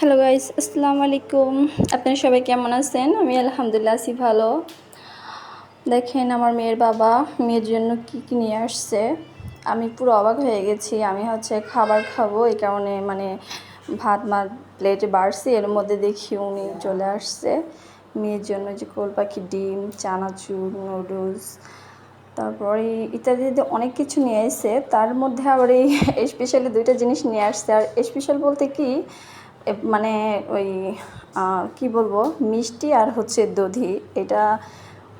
Hello guys আসসালামু আলাইকুম আপনারা সবাই কেমন আছেন? আমি আলহামদুলিল্লাহ আছি ভালো। দেখেন আমার মেয়ের বাবা মেয়ের জন্য কী কী নিয়ে আসছে। আমি পুরো অবাক হয়ে গেছি। আমি হচ্ছে খাবার খাব এই কারণে মানে ভাত মা প্লেটে বাড়ছি। এর মধ্যে দেখি উনি চলে আসছে। মেয়ের জন্য যে কোল পাখি, ডিম, চানাচুর, নুডলস, তারপরে ইত্যাদি অনেক কিছু নিয়ে এসে তার মধ্যে আবার এই স্পেশালি দুইটা জিনিস নিয়ে আসছে। আর স্পেশাল বলতে কি মানে ওই কি বলব, মিষ্টি আর হচ্ছে দধি। এটা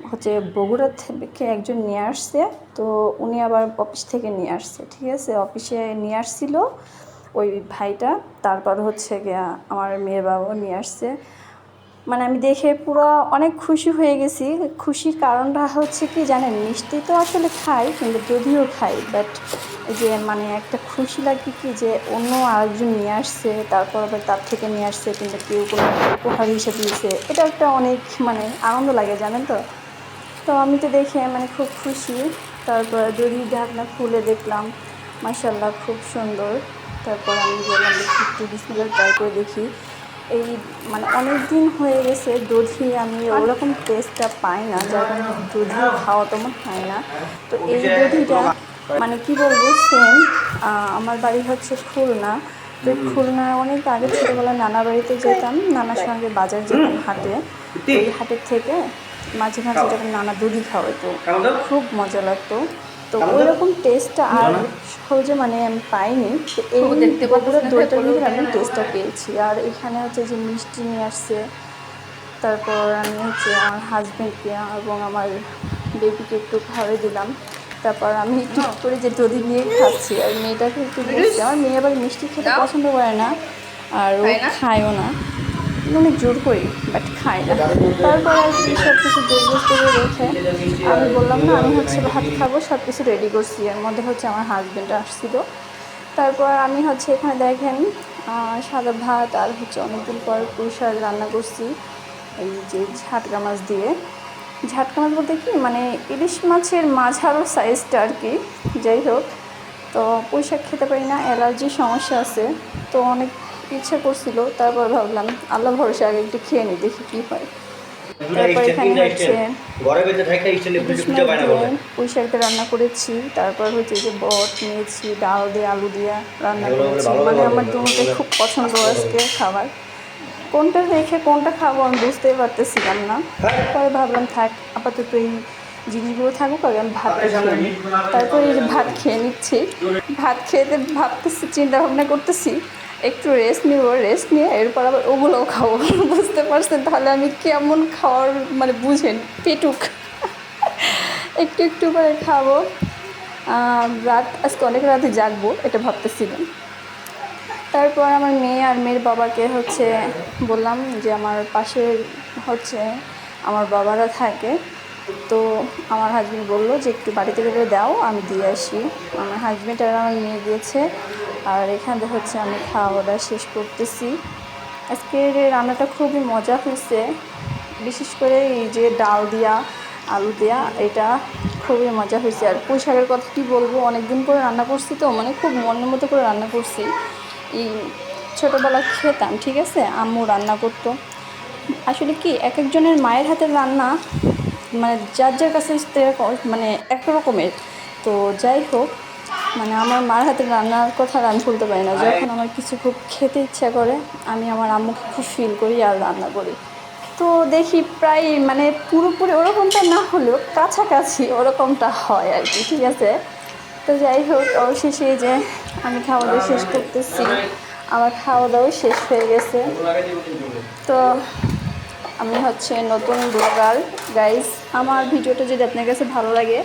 হচ্ছে বগুড়া থেকে একজন নিয়ে আসছে, তো উনি আবার অফিস থেকে নিয়ে আসছে, ঠিক আছে? অফিসে নিয়ে আসছিল ওই ভাইটা, তারপর হচ্ছে গিয়া আমার মেয়ের বাবাও নিয়ে আসছে। মানে আমি দেখে পুরো অনেক খুশি হয়ে গেছি। খুশির কারণটা হচ্ছে কি জানেন, মিষ্টি তো আসলে খাই কিন্তু যদিও খাই বাট যে মানে একটা খুশি লাগে কি যে, অন্য আরেকজন নিয়ে আসছে, তারপর আবার তার থেকে নিয়ে আসছে কিন্তু কেউ কোনো উপহার হিসেবে দিয়েছে। এটা একটা অনেক মানে আনন্দ লাগে, জানেন তো? তো আমি তো দেখে মানে খুব খুশি। তারপর যদি ঢাকনা খুলে দেখলাম মাসাল্লাহ খুব সুন্দর। তারপর আমি বললাম, দেখি একটু বিসমিল্লাহ ট্রাই করে দেখি। এই মানে অনেক দিন হয়ে গেছে, দধি আমি ওরকম টেস্টটা পাই না, যার কারণে দধিও খাওয়া তেমন হয় না। তো এই দধিটা মানে কি বলব সেম আমার বাড়ি হচ্ছে খুলনা। তো এই খুলনায় অনেক আগে ছোটোবেলায় নানা বাড়িতে যেতাম নানার সঙ্গে বাজার যেতাম হাটে। এই হাটের থেকে মাঝে মাঝে যখন নানা দুধই খাওয়াইতো খুব মজা লাগতো। তো ওই রকম টেস্টটা আর সহজে মানে আমি পাইনি। তো এই বগুড়ার দইটা আমি টেস্টটা পেয়েছি। আর এখানে হচ্ছে যে মিষ্টি নিয়ে আসছে তারপর আমি হচ্ছে আমার হাজব্যান্ডকে এবং আমার বেবিকে একটু খাওয়াই দিলাম। তারপর আমি একটু করে যে দধি নিয়ে খাচ্ছি। আর মেয়েটাকে একটু দিচ্ছি আমার মেয়ে আবার মিষ্টি খেতে পছন্দ করে না আর ও খায়ও না। অনেক জোর করি বাট খাই না। তারপর আর কি সব কিছু দুর্বস্ত করে রেখে আমি বললাম না আমি হচ্ছে ভাত খাব সব কিছু রেডি করছি। এর মধ্যে হচ্ছে আমার হাজব্যান্ড আসছিল। তারপর আমি হচ্ছে এখানে দেখেন সাদা ভাত আর হচ্ছে অনেকদিন পর পুঁই শাক রান্না করছি এই যে ঝাটকা মাছ দিয়ে। ঝাটকা মাছ বলতে কি? মানে ইলিশ মাছের মাঝারো সাইজটা আর কি। যাই হোক তো পুঁই শাক খেতে পারি না অ্যালার্জির সমস্যা আছে। তো অনেক ইচ্ছা করছিল তারপর ভাবলাম আল্লাহ ভরসা আগে একটু খেয়ে নিই দেখি কী হয়। তারপর এখানে হচ্ছে ঘরে বেঁচে থাকে স্টাইলে ইলিশ খুঁজে খুঁজে মাছ পায় না বলে। দিয়ে পুঁই শাকটা রান্না করেছি। তারপর হচ্ছে যে বট নিয়েছি ডাল দিয়ে আলু দিয়ে রান্না করেছি। মানে আমার দুটোই খুব পছন্দ আজকে খাবার। কোনটা রেখে কোনটা খাব আমি বুঝতেই পারতেছিলাম না। পরে ভাবলাম থাক আপাতত এই জিনিসগুলো থাকুক আগে আমি ভাত খেয়ে। তারপর এই ভাত খেয়ে নিচ্ছি। ভাত খেতে ভাবতেছি চিন্তা ভাবনা করতেছি একটু রেস্ট নিব রেস্ট নিয়ে এরপর আবার ওগুলোও খাব। বুঝতে পারছেন? তাহলে আমি কেমন খাওয়ার মানে বুঝেন পেটুক। একটু একটু করে খাব। রাত আজকে অনেক রাতে জাগবো এটা ভাবতেছিলাম। তারপর আমার মেয়ে আর মেয়ের বাবাকে হচ্ছে বললাম যে আমার পাশে হচ্ছে আমার বাবারা থাকে। তো আমার হাজব্যান্ড বলল যে একটু বাড়িতে গেলে দাও, আমি দিয়ে আসি। আমার হাজব্যান্ড আর আমার মেয়ে গিয়েছে আর এখানে হচ্ছে আমি খাওয়া দাওয়া শেষ করতেছি। আজকের রান্নাটা খুবই মজা হয়েছে। বিশেষ করে এই যে ডাল দিয়া, আলু দেয়া, এটা খুবই মজা হয়েছে। আর পুঁই শাকের কথা কী বলব অনেক দিন করে রান্না করছি তো মানে খুব মনের মতো করে রান্না করছি। এই ছোটোবেলা খেতাম, ঠিক আছে? আম্মু রান্না করতো। আসলে কি, এক একজনের মায়ের হাতের রান্না মানে যার যার কাছে মানে এক রকমের। তো যাই হোক মানে আমার মার হাতের রান্নার কথা আমি ভুলতে পারি না। যখন আমার কিছু খুব খেতে ইচ্ছা করে, আমি আমার আম্মুকে খুব ফিল করি আর রান্না করি। তো দেখি প্রায় মানে পুরোপুরি ওরকমটা না হলেও কাছাকাছি ওরকমটা হয় আর কি, ঠিক আছে? তো যাই হোক অবশেষে যে আমি খাওয়া দাওয়া শেষ করতেছি। আমার খাওয়া দাওয়া শেষ হয়ে গেছে। তো আমি হচ্ছে নতুন ব্লগার। গাইস আমার ভিডিওটা যদি আপনার কাছে ভালো লাগে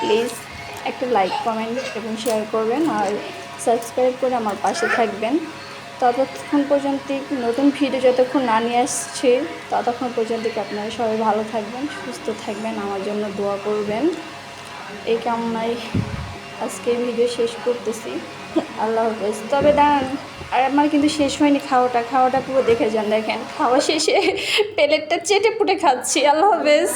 প্লিজ একটা লাইক কমেন্ট এবং শেয়ার করবেন আর সাবস্ক্রাইব করে আমার পাশে থাকবেন। ততক্ষণ পর্যন্ত নতুন ভিডিও যতক্ষণ না নিয়ে আসছে, ততক্ষণ পর্যন্ত আপনারা সবাই ভালো থাকবেন, সুস্থ থাকবেন, আমার জন্য দোয়া করবেন। এই কামনায় আজকে ভিডিও শেষ করতেছি। আল্লাহ হাফেজ। তবে দাঁড়ান, আর আমার কিন্তু শেষ হয়নি খাওয়াটা। খাওয়াটা পুরো দেখে যান দেখেন। খাওয়া শেষে প্লেটটা চেটে পুটে খাচ্ছি। আল্লাহ হাফেজ।